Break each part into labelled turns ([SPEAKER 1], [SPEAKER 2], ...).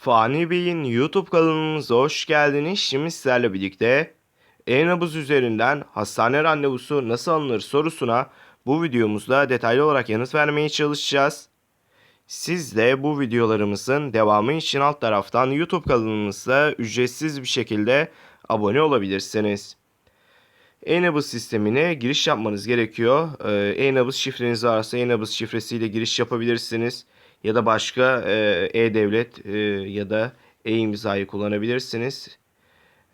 [SPEAKER 1] Fani Bey'in YouTube kanalımıza hoş geldiniz. Şimdi sizlerle birlikte e-nabız üzerinden hastane randevusu nasıl alınır sorusuna bu videomuzda detaylı olarak yanıt vermeye çalışacağız. Siz de bu videolarımızın devamı için alt taraftan YouTube kanalımıza ücretsiz bir şekilde abone olabilirsiniz. E-nabız sistemine giriş yapmanız gerekiyor. Ee, E-nabız şifreniz varsa e-nabız şifresiyle giriş yapabilirsiniz. Ya da başka e, e-devlet e, ya da e-imzayı kullanabilirsiniz.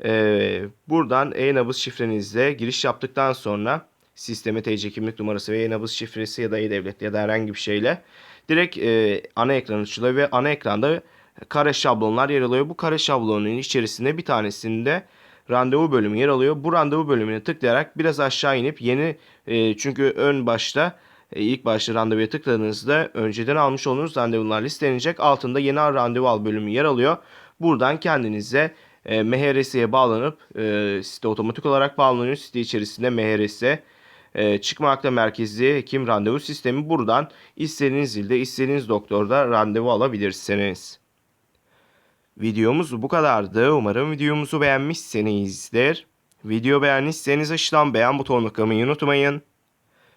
[SPEAKER 1] Ee, buradan e-nabız şifrenizle giriş yaptıktan sonra sisteme TC kimlik numarası ve e-nabız şifresi ya da e-devlet ya da herhangi bir şeyle direkt e, ana ekran açılıyor ve ana ekranda kare şablonlar yer alıyor. Bu kare şablonun içerisinde bir tanesinde randevu bölümü yer alıyor. Bu randevu bölümüne tıklayarak biraz aşağı inip yeni e, çünkü ön başta e, ilk başta randevuya tıkladığınızda önceden almış olduğunuz randevular listelenecek. Altında yeni randevu al bölümü yer alıyor. Buradan kendinize e, MHRS'ye bağlanıp e, site otomatik olarak bağlanıyor. Site içerisinde MHRS e, çıkma akta merkezi hekim randevu sistemi buradan istediğiniz ilde istediğiniz doktorda randevu alabilirsiniz. Videomuz bu kadardı. Umarım videomuzu beğenmişsinizdir. Video beğendiyseniz aşağıdan beğen butonuna tıklamayı unutmayın.